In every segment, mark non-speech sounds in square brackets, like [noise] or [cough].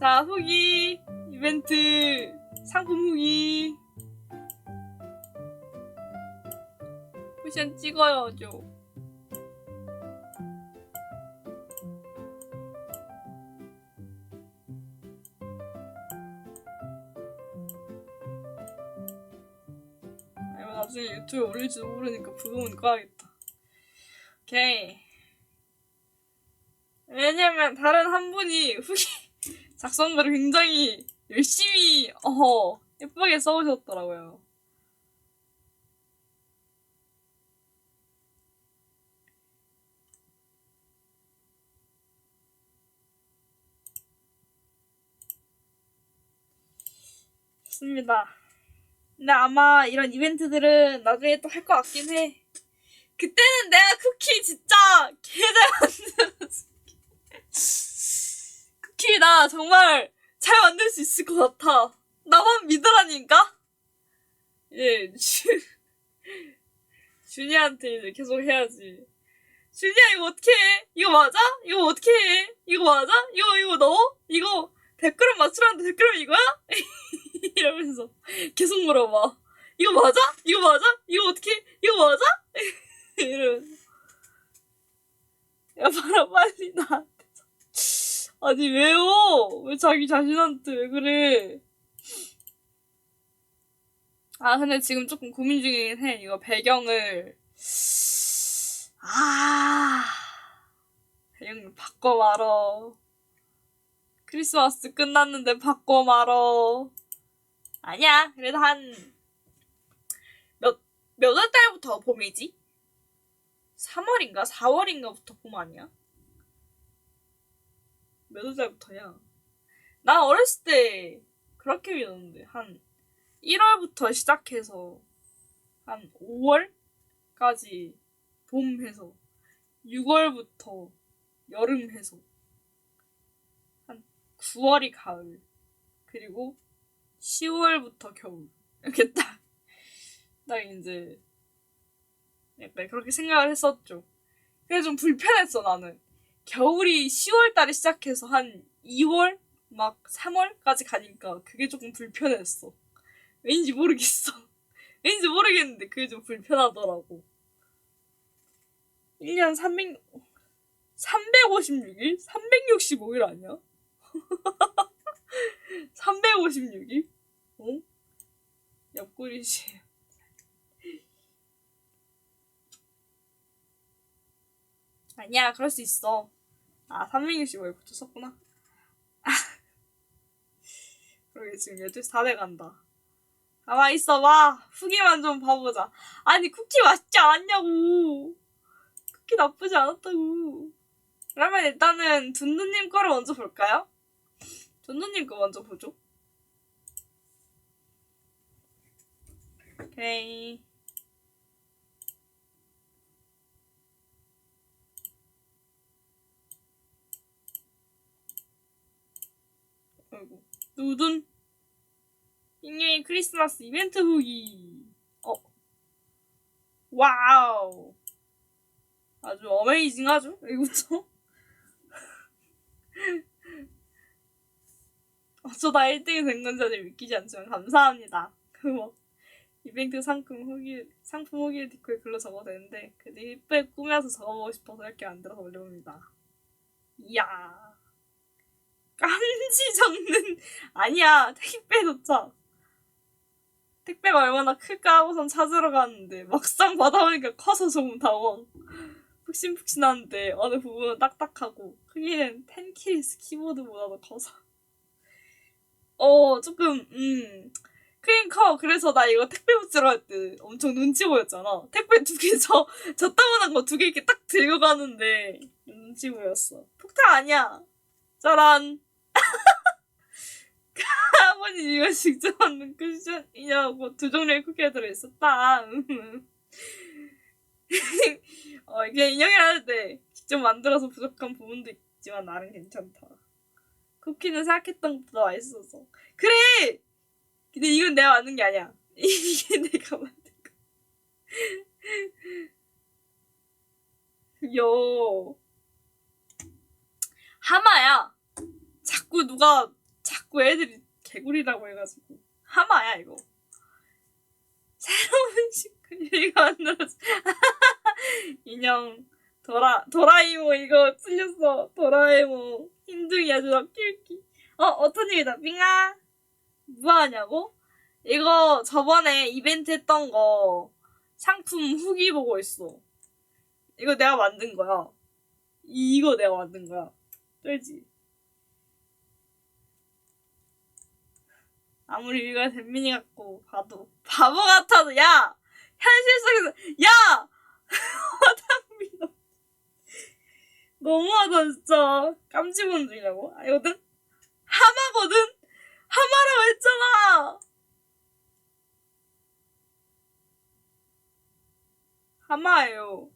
자, 후기 이벤트 상품 후기 쿠션 찍어야죠. 아, 이거 나중에 유튜브에 올릴지도 모르니까 부금은 꺼야겠다. 오케이. 왜냐면 다른 한 분이 후기 작성글을 굉장히 열심히 어 예쁘게 써오셨더라고요. 좋습니다. 근데 아마 이런 이벤트들은 나중에 또 할 것 같긴 해. 그때는 내가 쿠키 진짜 개잘 만들었어. 나 정말 잘 만들 수 있을 것 같아. 나만 믿으라니까? 예, 주, 준이한테 이제 계속 해야지. 준이야, 이거 어떻게 해? 이거 맞아? 이거 어떻게 해? 이거 맞아? 이거, 이거 넣어? 이거 100g 맞추라는데 100g 이거야? [laughs] 이러면서 계속 물어봐. 이거 맞아? 이거 맞아? 이거 어떻게 해? 이거 맞아? [laughs] 이러면서. 야, 봐라, 빨리 나한테서. 아니, 왜요? 왜 자기 자신한테 왜 그래? 아, 근데 지금 조금 고민 중이긴 해. 이거 배경을. 아. 배경을 바꿔 말어. 크리스마스 끝났는데 바꿔 말어. 아니야. 그래도 한, 몇, 몇 월 달부터 봄이지? 3월인가? 4월인가부터 봄 아니야? 몇 월 달부터야? 나 어렸을 때 그렇게 믿었는데 한 1월부터 시작해서 한 5월까지 봄 해서 6월부터 여름 해서 한 9월이 가을 그리고 10월부터 겨울 이렇게 딱, 딱 이제 약간 그렇게 생각을 했었죠. 그게 좀 불편했어 나는. 겨울이 10월 달에 시작해서 한 2월 막 3월까지 가니까 그게 조금 불편했어. 왠지 모르겠어. [laughs] 왠지 모르겠는데 그게 좀 불편하더라고. 1년 300 356일? 365일 아니야? [laughs] 356일? 어? 옆구리시. 아니야, 그럴 수 있어. 아, 365일부터 썼구나. 그러게, 지금 12시 다 돼간다. 가만 있어봐. 후기만 좀 봐보자. 아니, 쿠키 맛있지 않았냐고. 쿠키 나쁘지 않았다고. 그러면 일단은 둔두님 거를 먼저 볼까요? 둔두님 거 먼저 보죠. 오케이. 아이고. 누둔. 잉여의 크리스마스 이벤트 후기. 어. 와우. 아주 어메이징하죠? 이거죠? 어쩌다 [laughs] 1등이 된 건지 아직 믿기지 않지만 감사합니다. 그뭐 이벤트 상품 후기 상품 후기 디코에 글로 적어도 되는데 그래도 이쁘게 꾸며서 적어보고 싶어서 이렇게 만들어서 올려봅니다. 이야 깐지 적는 [laughs] 아니야 택배 도착. 택배가 얼마나 클까 하고선 찾으러 갔는데 막상 받아보니까 커서 조금 당황 푹신푹신한데 어느 부분은 딱딱하고 크기는 펜키리스 키보드보다도 커서. 어 조금 음. 크긴 커. 그래서 나 이거 택배 붙이러 갈때 엄청 눈치 보였잖아. 택배 두 개저 [laughs] 저따만한 거 두 개 이렇게 딱 들고 가는데 눈치 보였어. 폭탄 아니야. 짜란 [laughs] 이거 직접 만든 쿠션이냐고 두 종류의 쿠키가 들어있었다. [laughs] 어 이게 인형이라 때 직접 만들어서 부족한 부분도 있지만 나름 괜찮다. 쿠키는 생각했던 것보다 맛있어서. 그래! 근데 이건 내가 만든 게 아니야. [laughs] 이게 내가 만든 거 요 하마야. 자꾸 누가 자꾸 애들이 개구리라고 해가지고. 하마야 이거. 새로운 [laughs] 식이가 만들어져 [laughs] 인형. 도라 도라이모 이거 틀렸어. 도라에모. 흰둥이 아주 낄끼 어 어떤 일이다. 빙아 뭐하냐고? 이거 저번에 이벤트 했던 거 상품 후기 보고 있어. 이거 내가 만든 거야. 이거 내가 만든 거야. 쩔지 아무리 위가 잼민이 같고 봐도 바보 같아도 야! 현실 속에서 야! [laughs] 화장비 너무하다 진짜. 깜찍은 중이라고. 아니거든? 하마거든? 하마라고 했잖아! 하마예요.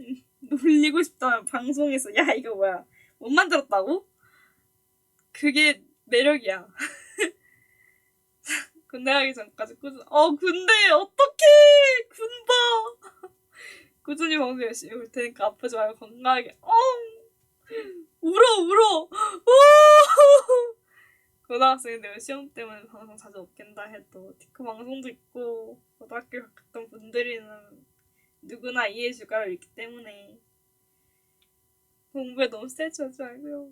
음, 놀리고 싶다면 방송에서. 야 이거 뭐야 못 만들었다고? 그게 매력이야. [laughs] 군대 가기 전까지 꾸준, 어, 군대, 어떡해! 군봐! [laughs] 꾸준히 방송 열심히 볼 테니까 아프지 말고 건강하게, 어! 울어, 울어! 우! [laughs] 고등학생인데 시험 때문에 방송 자주 못 깬다 해도 티크 방송도 있고 고등학교 갔던 분들이는 누구나 이해해줄 거라고 있기 때문에 공부에 너무 스트레스 받지 말고요.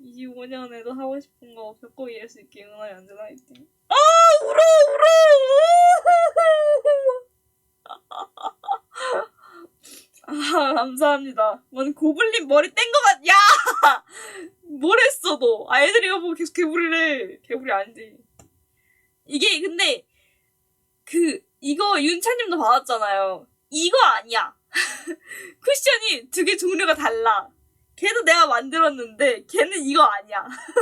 25년에도 하고 싶은 거 벽고 이해할 수 있게 응원하여 언제나 화이팅. 아 울어 울어! 아 감사합니다. 뭔 고블린 머리 뗀 거 같? 야! 뭘 했어 너? 아 애들이 이거 보고 계속 개구리래. 개구리 아니지. 이게 근데 그 이거 윤차님도 받았잖아요. 이거 아니야. [laughs] 쿠션이 두 개 종류가 달라. 걔도 내가 만들었는데 걔는 이거 아니야. [laughs]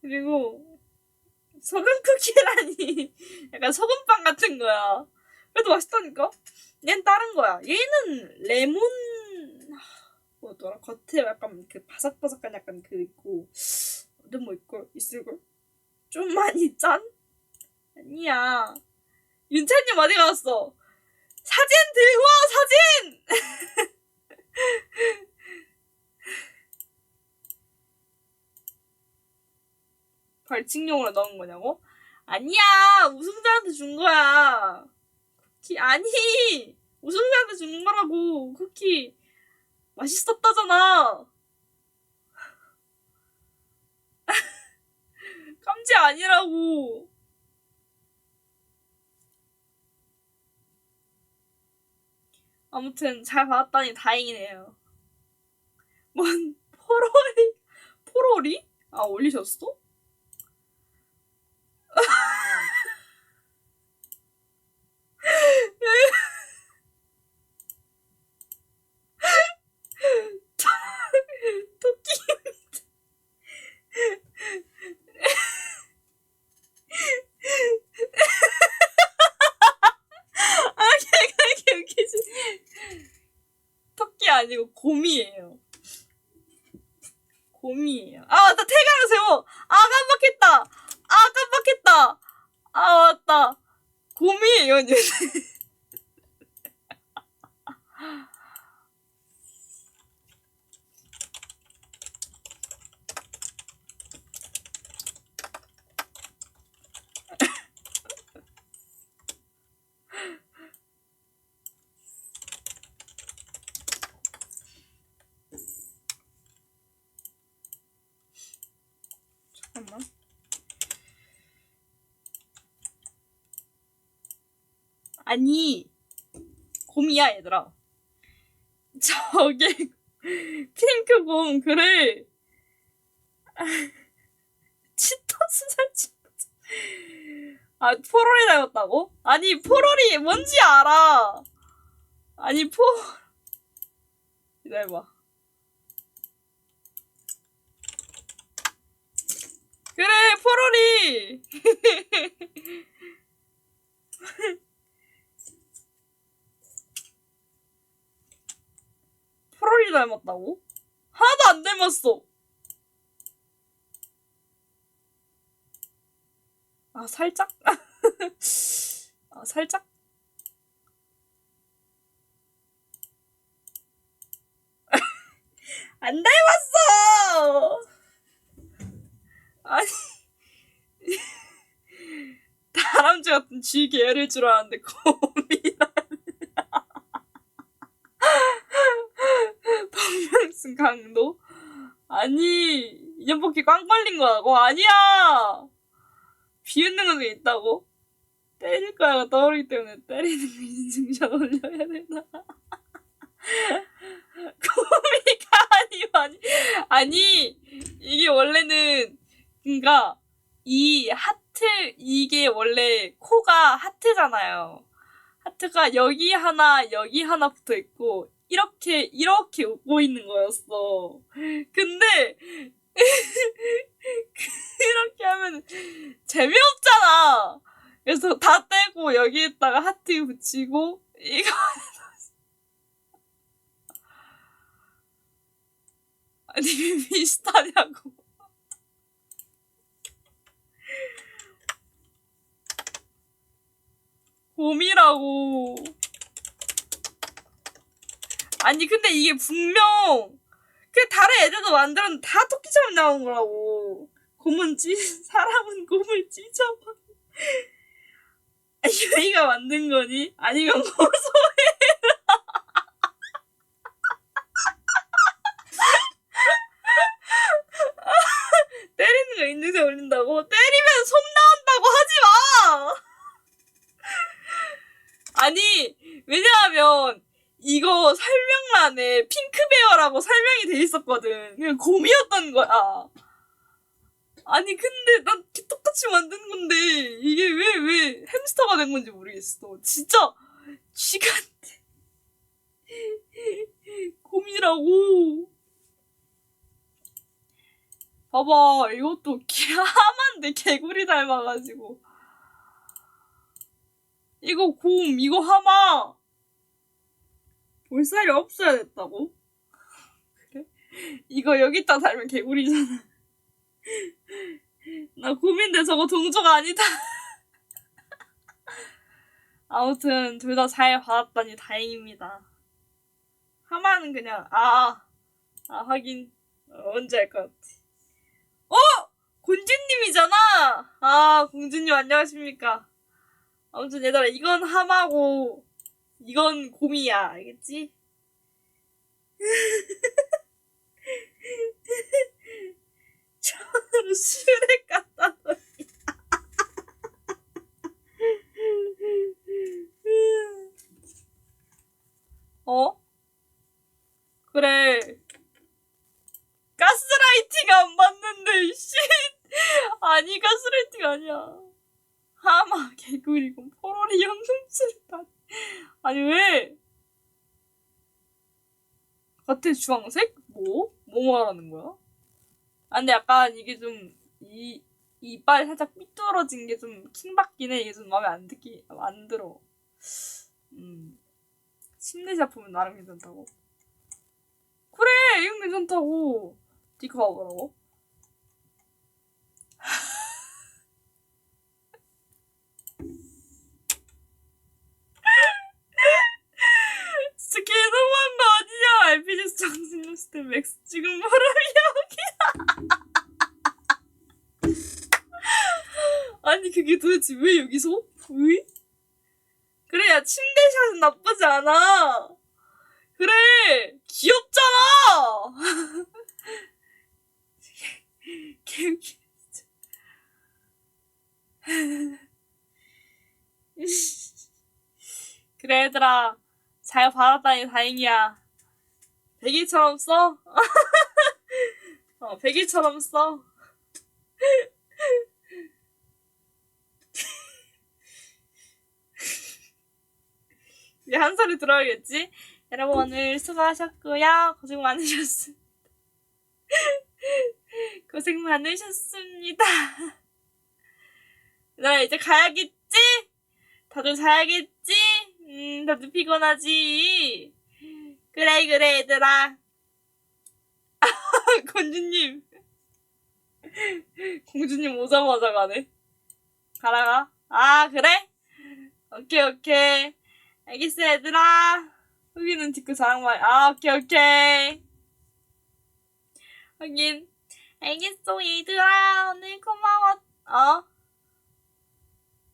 그리고 소금 쿠키라니 [laughs] 약간 소금빵 같은 거야. 그래도 맛있다니까. 얘는 다른 거야. 얘는 레몬 뭐더라 겉에 약간 그 바삭바삭한 약간 그 있고 어떤 뭐 있고 있을걸? 좀 많이 짠? 아니야. 윤찬님 어디 갔어? 사진 들고 와 사진! [laughs] 벌칙용으로 넣은 거냐고? 아니야 우승자한테 준 거야 쿠키 아니 우승자한테 준 거라고 쿠키 맛있었다잖아 [laughs] 깜지 아니라고 아무튼 잘 받았다니 다행이네요. 뭔 포로리 포로리? 아 올리셨어? 토끼입니다. 아, 걔가 이렇게 웃기지. 토끼 아니고 곰이에요. 곰이에요. 아, 나 태가를 세워. 아, 깜빡했다. 아, 깜빡했다. 아, 맞다. 곰이에요, 얘. 잠 [laughs] 깐만. 아니, 곰이야, 얘들아. 저게, [laughs] 핑크 곰, 그래. [laughs] 치토스 살찐 아, 포로리 닮았다고? 아니, 포로리 뭔지 알아. 아니, 포, [laughs] 기다려봐. 그래, 포로리! 프롤이 닮았다고? 하나도 안 닮았어. 아 살짝? [laughs] 아 살짝? [laughs] 안 닮았어! 아니 [laughs] 다람쥐 같은 쥐 계열일 줄 알았는데 거미 라. 박명순 강도? 아니, 인연뽑기 꽝 걸린 거라고? 아니야! 비웃는 것에 있다고? 때릴 거야가 떠오르기 때문에 때리는 거 인증샷 올려야 되나? [laughs] 코미가 아니고 아니 아니 이게 원래는 그니까 이 하트 이게 원래 코가 하트잖아요. 하트가 여기 하나 여기 하나 붙어 있고 이렇게 이렇게 웃고 있는 거였어. 근데 [laughs] 이렇게 하면 재미없잖아. 그래서 다 떼고 여기에다가 하트 붙이고 이거 아니 비슷하냐고. 곰이라고. 아니 근데 이게 분명 그 다른 애들도 만들었는데 다 토끼처럼 나온 거라고. 곰은 찢 [laughs] 사람은 곰을 찢어봐. 유이가 만든 거니? 아니면 고소해? [laughs] 때리는 거 인증샷 올린다고? 때리면 손 나온다고 하지 마! 아니, 왜냐하면, 이거 설명란에 핑크베어라고 설명이 돼 있었거든. 그냥 곰이었던 거야. 아니, 근데 난 똑같이 만든 건데, 이게 왜, 왜 햄스터가 된 건지 모르겠어. 진짜, 쥐같아. [laughs] 곰이라고. 봐봐, 이것도 개 하만데 개구리 닮아가지고. 이거 곰, 이거 하마. 볼살이 없어야 됐다고? 그래? 이거 여기다 달면 개구리잖아. [laughs] 나 곰인데 저거 동조가 아니다. [laughs] 아무튼 둘 다 잘 받았다니 다행입니다. 하마는 그냥 아, 아 하긴 어, 언제 할 것 같아. 어! 공주님이잖아! 아, 공주님 안녕하십니까. 아무튼 얘들아, 이건 하마고, 이건 곰이야. 알겠지? [laughs] 저를 술에 갖다 놓 어? 그래. 가스라이팅 안 맞는데, 씨. 아니, 가스라이팅 아니야. 하마, 개구리고, 포로리 연금술을 다. 아니, 왜? 겉에 주황색? 뭐? 뭐 말하는 거야? 아, 근데 약간 이게 좀, 이, 이빨 살짝 삐뚤어진 게 좀 킹받긴 해. 이게 좀 마음에 안 듣기, 안 들어. 음. 심리 작품은 나름 괜찮다고. 그래! 이건 괜찮다고. 니가 봐보라고. 진짜 개너무한 거 아니냐? RPG에서 정신 없을 때 맥스 지금 바로 여기. [laughs] 아니 그게 도대체 왜 여기서? 왜? 그래 야 침대샷은 나쁘지 않아. 그래 귀엽잖아. [laughs] 개웃기. [laughs] 그래 얘들아 잘 받았다니 다행이야. 백일처럼 써? [laughs] 어, 백일처럼 써. [laughs] 이제 한 소리 들어야겠지? 여러분 오늘 수고하셨고요. 고생 많으셨습니다. [laughs] 고생 많으셨습니다. 얘들아 이제 가야겠지? 다들 자야겠지? 음, 다들 피곤하지? 그래, 그래, 얘들아. [laughs] 공주님. 공주님 오자마자 가네. 가라가. 아, 그래? 오케이, 오케이. 알겠어, 얘들아. 후기는 듣고 자랑만. 아, 오케이, 오케이. 하긴 알겠어 얘들아 오늘 고마워 어?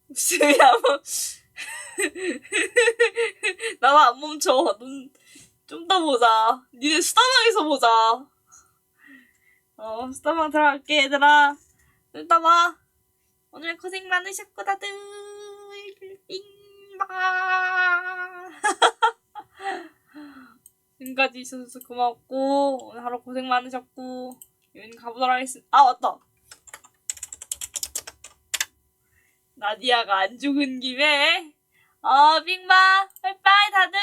무슨 야뭐 [laughs] 나도 안 멈춰 좀 더 보자. 니네 수다방에서 보자. 어 수다방 들어갈게 얘들아. 이따 봐 오늘 고생 많으셨고 다들. 빙바 지금까지 있어서 고맙고 오늘 하루 고생 많으셨고 여긴 가보도록 하겠습니다. 아 맞다. 나디아가 안 죽은 김에 어 빙바 빠이빠이 다들